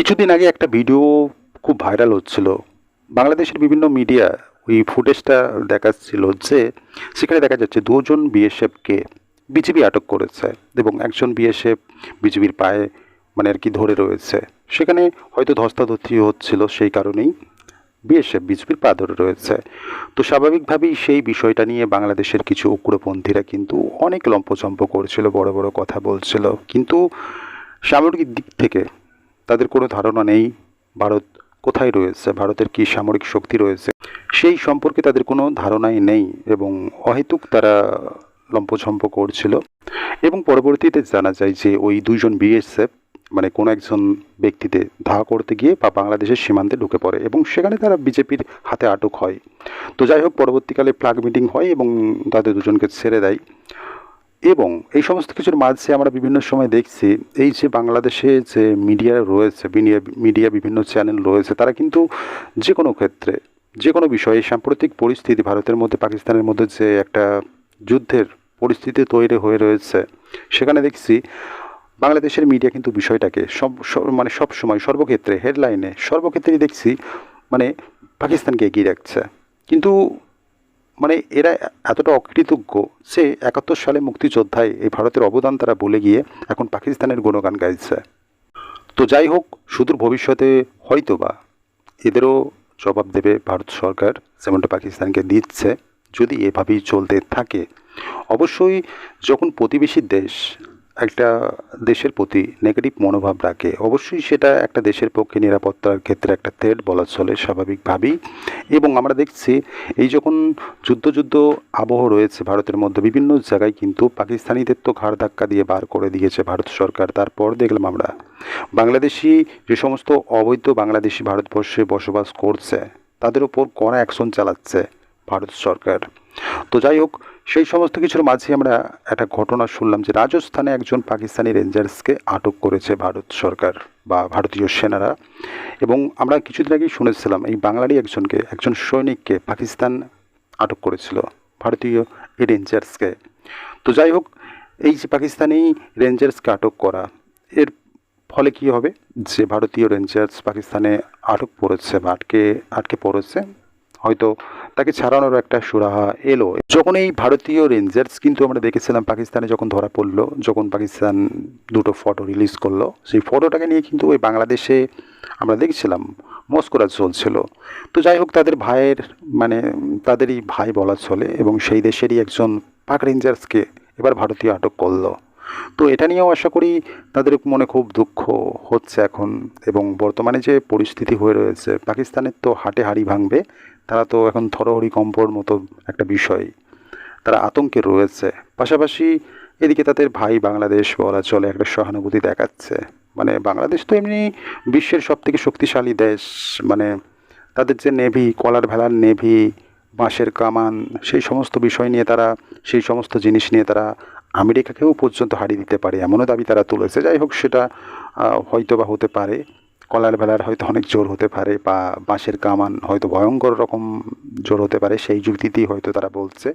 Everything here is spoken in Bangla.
কিছুদিন আগে একটা ভিডিও খুব ভাইরাল হচ্ছিল। বাংলাদেশের বিভিন্ন মিডিয়া ওই ফুটেজটা দেখাচ্ছিল যে সেখানে দেখা যাচ্ছে দুজন বিএসএফকে বিজেপি আটক করেছে এবং একজন বিএসএফ বিজেপির পায়ে মানে আর কি ধরে রয়েছে। সেখানে হয়তো ধস্তাধস্তি হচ্ছিল সেই কারণেই বিএসএফ বিজেপির পা ধরে রয়েছে। তো স্বাভাবিকভাবেই সেই বিষয়টা নিয়ে বাংলাদেশের কিছু উগ্রপন্থীরা কিন্তু অনেক লম্পচম্প করছিল, বড় বড় কথা বলছিল। কিন্তু সামরিক দিক থেকে তাদের কোনো ধারণা নেই ভারত কোথায় রয়েছে, ভারতের কী সামরিক শক্তি রয়েছে, সেই সম্পর্কে তাদের কোনো ধারণাই নেই এবং অহেতুক তারা লম্পঝম্প করছিল। এবং পরবর্তীতে জানা যায় যে ওই দুইজন বিএসএফ মানে কোনো একজন ব্যক্তিতে ধাওয়া করতে গিয়ে বা বাংলাদেশের সীমান্তে ঢুকে পড়ে এবং সেখানে তারা বিজেপির হাতে আটক হয়। তো যাই হোক, পরবর্তীকালে প্লাগ মিটিং হয় এবং তাদের দুজনকে ছেড়ে দেয়। এবং এই সমস্ত কিছুর মাঝে আমরা বিভিন্ন সময় দেখছি, এই যে বাংলাদেশে যে মিডিয়া রয়েছে মিডিয়া বিভিন্ন চ্যানেল রয়েছে, তারা কিন্তু যে কোনো ক্ষেত্রে, যে কোনো বিষয়ে সাম্প্রতিক পরিস্থিতি, ভারতের মধ্যে, পাকিস্তানের মধ্যে যে একটা যুদ্ধের পরিস্থিতি তৈরি হয়ে রয়েছে, সেখানে দেখছি বাংলাদেশের মিডিয়া কিন্তু বিষয়টাকে সব- মানে সব সময়, সর্বক্ষেত্রে হেডলাইনে সর্বক্ষেত্রেই দেখছি মানে পাকিস্তানকে এগিয়ে রাখছে। কিন্তু মানে এরা এতটা অকৃতজ্ঞ, সে একাত্তর সালে মুক্তিযোদ্ধায় এই ভারতের অবদান তারা বলে গিয়ে এখন পাকিস্তানের গুণগান গাইছে। তো যাই হোক, সুদূর ভবিষ্যতে হয়তো বা এদেরও জবাব দেবে ভারত সরকার, যেমনটা পাকিস্তানকে দিচ্ছে, যদি এভাবেই চলতে থাকে। অবশ্যই যখন প্রতিবেশী দেশ একটা দেশের প্রতি নেগেটিভ মনোভাব রাখে। অবশ্যই সেটা একটা দেশের পক্ষে নিরাপত্তার ক্ষেত্রে একটা থ্রেট বলা চলে স্বাভাবিকভাবেই। এবং আমরা দেখছি এই যখন যুদ্ধ যুদ্ধ আবহ রয়েছে ভারতের মধ্যে, বিভিন্ন জায়গায় কিন্তু পাকিস্তানিদের তো ঘাড় ধাক্কা দিয়ে বার করে দিয়েছে ভারত সরকার। তারপর দেখলাম আমরা, বাংলাদেশি যে সমস্ত অবৈধ বাংলাদেশি ভারতবর্ষে বসবাস করছে, তাদের ওপর কড়া অ্যাকশন চালাচ্ছে ভারত সরকার। তো যাই হোক সেই সমস্ত কিছুর মাঝে আমরা একটা ঘটনা শুনলাম যে রাজস্থানে একজন পাকিস্তানি রেঞ্জার্সকে আটক করেছে ভারত সরকার বা ভারতীয় সেনারা। এবং আমরা কিছুদিন আগেই শুনেছিলাম, এই বাঙালি একজনকে, একজন সৈনিককে পাকিস্তান আটক করেছিল, ভারতীয় এই রেঞ্জার্সকে। তো যাই হোক, এই যে পাকিস্তানি রেঞ্জার্সকে আটক করা, এর ফলে কি হবে? যে ভারতীয় রেঞ্জার্স পাকিস্তানে আটক পড়েছে বা আটকে আটকে পড়েছে, হয়তো তাকে ছাড়ানোর একটা সুরাহা এলো। যখন এই ভারতীয় রেঞ্জার্স কিন্তু আমরা দেখেছিলাম পাকিস্তানে যখন ধরা পড়ল, যখন পাকিস্তান দুটো ফটো রিলিজ করল, সেই ফটোটাকে নিয়ে কিন্তু ওই বাংলাদেশে আমরা দেখছিলাম, মস্করা চলছিল। তো যাই হোক, তাদের ভাইয়ের মানে তাদেরই ভাই বলা চলে এবং সেই দেশেরই একজন পাক রেঞ্জার্সকে এবার ভারতীয় আটক করল। তো এটা নিয়েও আশা করি তাদের মনে খুব দুঃখ হচ্ছে এখন এবং বর্তমানে যে পরিস্থিতি হয়ে রয়েছে, পাকিস্তানের তো হাটে হাড়ি ভাঙবে তারা তো এখন থরহরি কম্পর মতো একটা বিষয়। তারা আতঙ্কে রয়েছে। পাশাপাশি এদিকে তাদের ভাই বাংলাদেশ বলা চলে, একটা সহানুভূতি দেখাচ্ছে। মানে বাংলাদেশ তো এমনি বিশ্বের সব থেকে শক্তিশালী দেশ। মানে তাদের যে নেভি, কলার ভেলার নেভি, বাঁশের কামান, সেই সমস্ত বিষয় নিয়ে তারা, সেই সমস্ত জিনিস নিয়ে তারা আমেরিকাকেও পর্যন্ত হারিয়ে দিতে পারে, এমনও দাবি তারা তুলেছে। যাই হোক, সেটা হয়তো বা হতে পারে। কলার বেলার হয়তো অনেক জোর হতে পারে বা বাঁশের কামান হয়তো ভয়ঙ্কর রকম জোর হতে পারে, সেই যুক্তিতেই হয়তো তারা বলছে।